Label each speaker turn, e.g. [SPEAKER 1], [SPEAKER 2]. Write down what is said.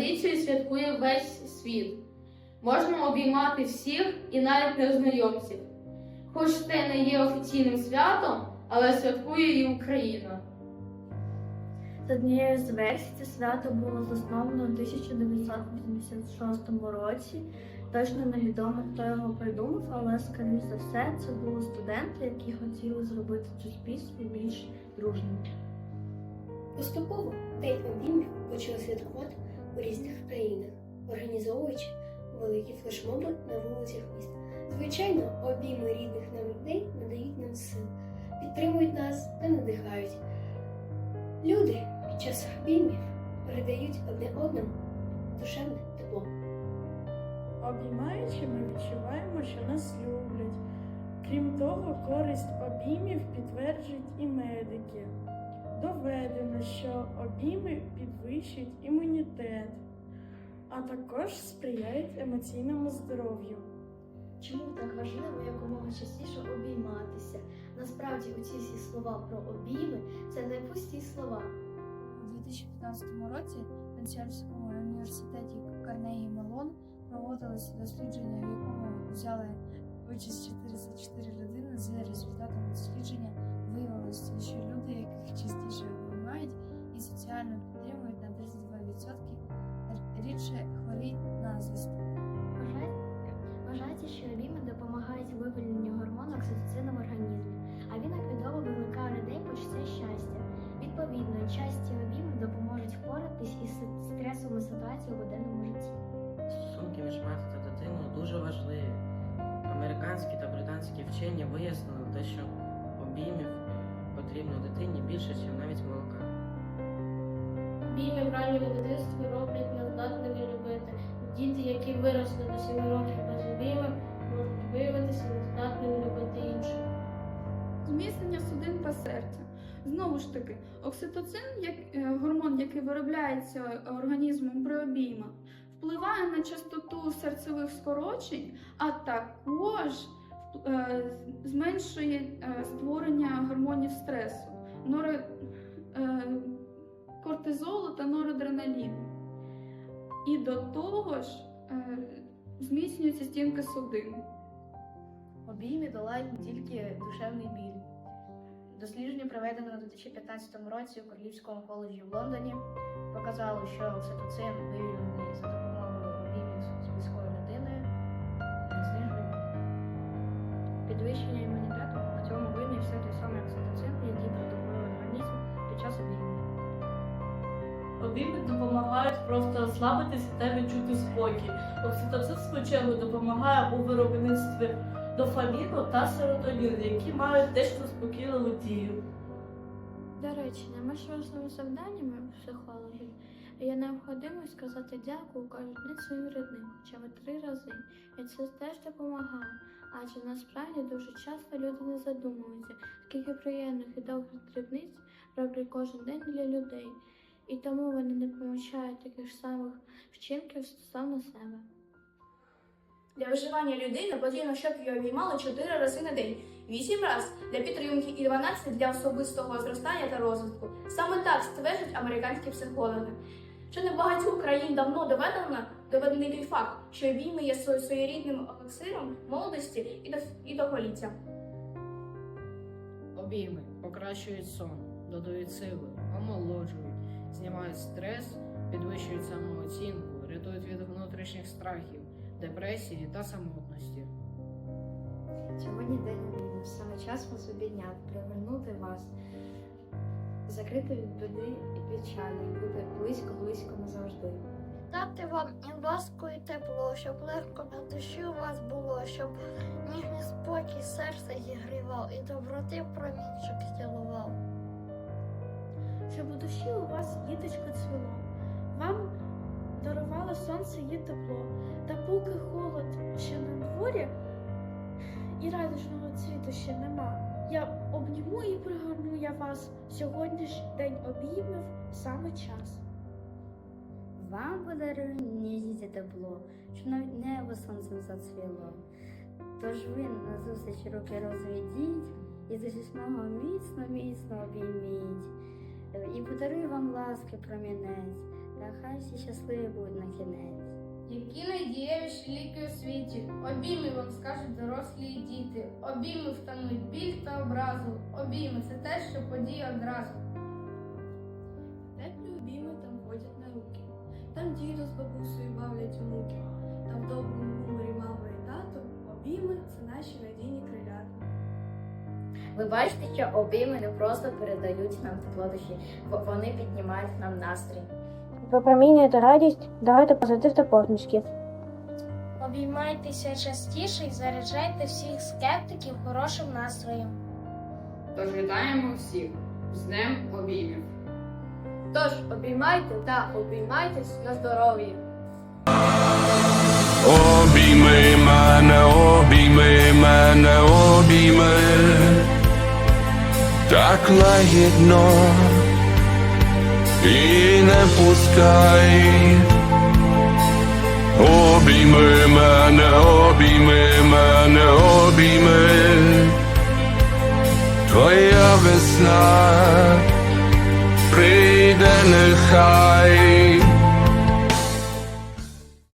[SPEAKER 1] традицію святкує весь світ. Можна обіймати всіх і навіть незнайомців. Хоч це не є офіційним святом, але святкує і Україна.
[SPEAKER 2] За однією з версій, це свято було засновано у 1986 році. Точно невідомо, хто його придумав, але, скоріш за все, це були студенти, які хотіли зробити суспільство більш дружним.
[SPEAKER 3] Поступово День обіймів почали святкувати у різних країнах, організовуючи великі флешмоби на вулицях міст. Звичайно, обійми рідних нам людей надають нам сил, підтримують нас та надихають. Люди під час обіймів передають одне одному душевне тепло.
[SPEAKER 4] Обіймаючи, ми відчуваємо, що нас люблять. Крім того, користь обіймів підтверджують і медики. Доведено, що обійми підвищують імунітет, а також сприяють емоційному здоров'ю.
[SPEAKER 2] Чому так важливо якомога частіше обійматися? Насправді, оці всі слова про обійми це не пусті слова.
[SPEAKER 5] У 2015 році в Пенсільському університеті Карнегі Мелон проводилося дослідження, в якому взяли участь 404 людини. За результатами дослідження виявилося, що люди, яких
[SPEAKER 6] вчені вияснили те, що обіймів потрібно дитині більше, ніж навіть молока.
[SPEAKER 7] Білі в ранньому дитинстві роблять нас здатними любити. Діти, які виросли до 7 років без обіймів, можуть виявитися нездатними любити інших.
[SPEAKER 8] Зміцнення судин та серця. Знову ж таки, окситоцин, як е, гормон, який виробляється організмом при обіймах, впливає на частоту серцевих скорочень, а також зменшує е, створення гормонів стресу, норе, е, кортизолу та норадреналіну. І до того ж е, зміцнюється стінка судин.
[SPEAKER 2] Обійми долають тільки душевний біль. Дослідження, проведене у 2015 році у Королівському коледжі в Лондоні, показало, що окситоцин, вивільнений за допомогою підвищення імунітету. В цьому винний все той самий окситоцин, який продукує організм під час обіймів.
[SPEAKER 9] Обійми допомагають просто розслабитися та відчути спокій. Окситоцин, в свою чергу, допомагає у виробництві дофаміну та серотоніну, які мають теж заспокійливу дію.
[SPEAKER 7] До речі, найменш важливим завданнями психологів є необхідно сказати дякую кожен своїм рідним, хоча б три рази. І це теж допомагає. Адже насправді дуже часто люди не задумуються, скільки приємних і довгих дрібниць роблять кожен день для людей, і тому вони не помічають таких самих вчинків стосовно себе.
[SPEAKER 10] Для виживання людини потрібно, щоб її обіймали 4 рази на день, 8 разів для підтримки і 12 для особистого зростання та розвитку. Саме так стверджують американські психологи. Що не багатьох країн давно доведено, доведений той факт, що обійми є своєрідним елексиром молодості і, до, і довголіття.
[SPEAKER 11] Обійми покращують сон, додають сили, омолоджують, знімають стрес, підвищують самооцінку, рятують від внутрішніх страхів, депресії та самотності.
[SPEAKER 2] Сьогодні день обіймів. Саме час вас обійняти, привернути вас, закрити від біди і печалі, і бути близько-близько назавжди.
[SPEAKER 12] Дати вам і ласку, і тепло, щоб легко на душі у вас було, щоб ніжний спокій серце зігрівав і доброти промінчик цілував.
[SPEAKER 7] щоб у душі у вас діточка цвіло. Вам дарувало сонце її тепло, та поки холод ще на дворі, і радужного цвіту ще нема. Я обніму і пригорну я вас. Сьогодні ж день обіймів саме час.
[SPEAKER 2] Вам подарую ніжність тепло, що навіть небо сонцем зацвіло. Тож ви назустріч руки розведіть і з міцно, міцно обійміть. І подарую вам ласки промінець,
[SPEAKER 13] Та хай всі щасливі будуть на кінець.
[SPEAKER 14] Які найдієвіші ліки у світі? Обійми вам скажуть дорослі і діти. Обійми втануть біль та образу. Обійми це те, що подіє одразу.
[SPEAKER 15] Там діду з бабусею бавлять онуки. Та в доброму гуморі мама і тато. Обійми це наші надійні крилята.
[SPEAKER 14] Ви бачите, що обійми не просто передають нам тепло душі, бо вони піднімають нам настрій.
[SPEAKER 16] Випромінюєте радість, давайте позитив та посмішки.
[SPEAKER 13] Обіймайтеся частіше і заряджайте всіх скептиків хорошим настроєм.
[SPEAKER 17] Тож вітаємо всіх з Днем обіймів.
[SPEAKER 14] Тож обіймайте та обіймайтесь на здоров'я.
[SPEAKER 18] Обійми мене, обійми мене, обійми так лагідно і не пускай. Обійми мене, обійми мене, обійми Твоя весна and